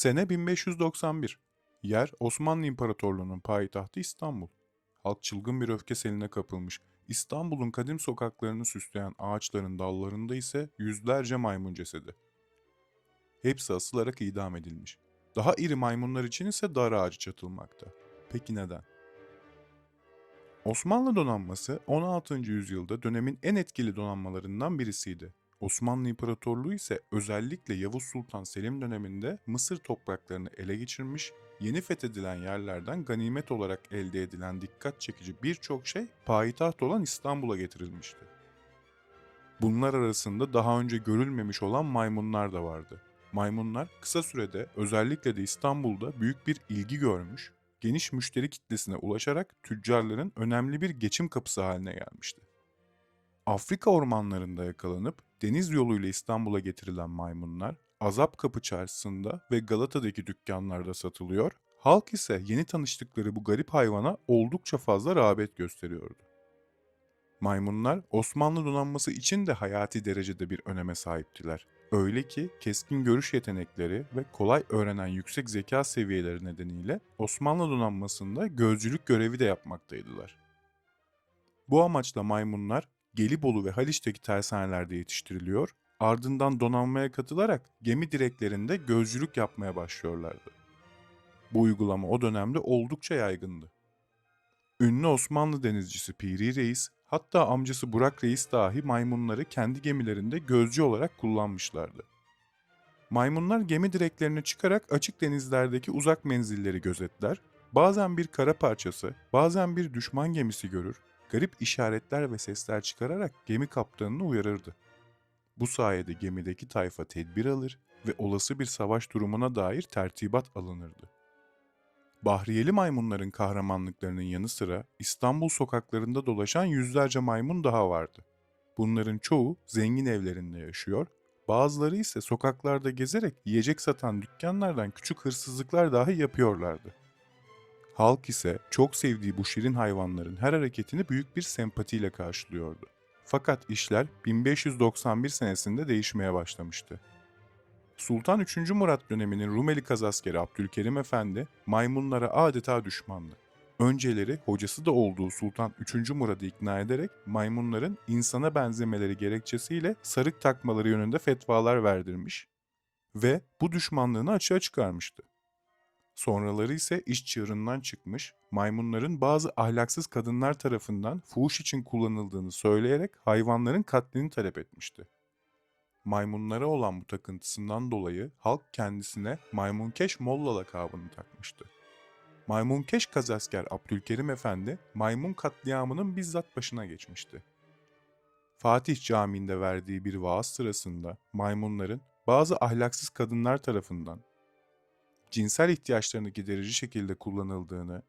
Sene 1591. Yer Osmanlı İmparatorluğu'nun payitahtı İstanbul. Halk çılgın bir öfke seline kapılmış. İstanbul'un kadim sokaklarını süsleyen ağaçların dallarında ise yüzlerce maymun cesedi. Hepsi asılarak idam edilmiş. Daha iri maymunlar için ise dar ağacı çatılmakta. Peki neden? Osmanlı donanması 16. yüzyılda dönemin en etkili donanmalarından birisiydi. Osmanlı İmparatorluğu ise özellikle Yavuz Sultan Selim döneminde Mısır topraklarını ele geçirmiş, yeni fethedilen yerlerden ganimet olarak elde edilen dikkat çekici birçok şey payitaht olan İstanbul'a getirilmişti. Bunlar arasında daha önce görülmemiş olan maymunlar da vardı. Maymunlar kısa sürede özellikle de İstanbul'da büyük bir ilgi görmüş, geniş müşteri kitlesine ulaşarak tüccarların önemli bir geçim kapısı haline gelmişti. Afrika ormanlarında yakalanıp deniz yoluyla İstanbul'a getirilen maymunlar Azap Kapı Çarşısı'nda ve Galata'daki dükkanlarda satılıyor, halk ise yeni tanıştıkları bu garip hayvana oldukça fazla rağbet gösteriyordu. Maymunlar Osmanlı donanması için de hayati derecede bir öneme sahiptiler. Öyle ki keskin görüş yetenekleri ve kolay öğrenen yüksek zeka seviyeleri nedeniyle Osmanlı donanmasında gözcülük görevi de yapmaktaydılar. Bu amaçla maymunlar Gelibolu ve Haliç'teki tersanelerde yetiştiriliyor, ardından donanmaya katılarak gemi direklerinde gözcülük yapmaya başlıyorlardı. Bu uygulama o dönemde oldukça yaygındı. Ünlü Osmanlı denizcisi Piri Reis, hatta amcası Burak Reis dahi maymunları kendi gemilerinde gözcü olarak kullanmışlardı. Maymunlar gemi direklerine çıkarak açık denizlerdeki uzak menzilleri gözetler, bazen bir kara parçası, bazen bir düşman gemisi görür, garip işaretler ve sesler çıkararak gemi kaptanını uyarırdı. Bu sayede gemideki tayfa tedbir alır ve olası bir savaş durumuna dair tertibat alınırdı. Bahriyeli maymunların kahramanlıklarının yanı sıra İstanbul sokaklarında dolaşan yüzlerce maymun daha vardı. Bunların çoğu zengin evlerinde yaşıyor, bazıları ise sokaklarda gezerek yiyecek satan dükkanlardan küçük hırsızlıklar dahi yapıyorlardı. Halk ise çok sevdiği bu şirin hayvanların her hareketini büyük bir sempatiyle karşılıyordu. Fakat işler 1591 senesinde değişmeye başlamıştı. Sultan 3. Murat döneminin Rumeli kazaskeri Abdülkerim Efendi maymunlara adeta düşmandı. Önceleri hocası da olduğu Sultan 3. Murad'ı ikna ederek maymunların insana benzemeleri gerekçesiyle sarık takmaları yönünde fetvalar verdirmiş ve bu düşmanlığını açığa çıkarmıştı. Sonraları ise iş çığırından çıkmış, maymunların bazı ahlaksız kadınlar tarafından fuhuş için kullanıldığını söyleyerek hayvanların katlini talep etmişti. Maymunlara olan bu takıntısından dolayı halk kendisine Maymunkeş Molla lakabını takmıştı. Maymunkeş kazasker Abdülkerim Efendi maymun katliamının bizzat başına geçmişti. Fatih Camii'nde verdiği bir vaaz sırasında maymunların bazı ahlaksız kadınlar tarafından cinsel ihtiyaçlarını giderici şekilde kullanıldığını,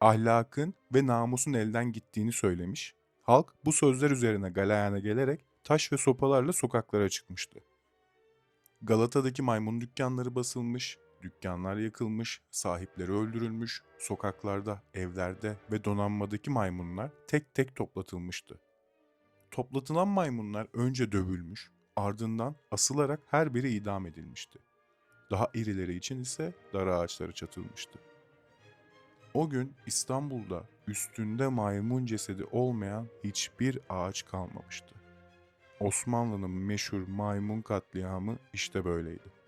ahlakın ve namusun elden gittiğini söylemiş, halk bu sözler üzerine galeyana gelerek taş ve sopalarla sokaklara çıkmıştı. Galata'daki maymun dükkanları basılmış, dükkanlar yakılmış, sahipleri öldürülmüş, sokaklarda, evlerde ve donanmadaki maymunlar tek tek toplatılmıştı. Toplatılan maymunlar önce dövülmüş, ardından asılarak her biri idam edilmişti. Daha irileri için ise dar ağaçları çatılmıştı. O gün İstanbul'da üstünde maymun cesedi olmayan hiçbir ağaç kalmamıştı. Osmanlı'nın meşhur maymun katliamı işte böyleydi.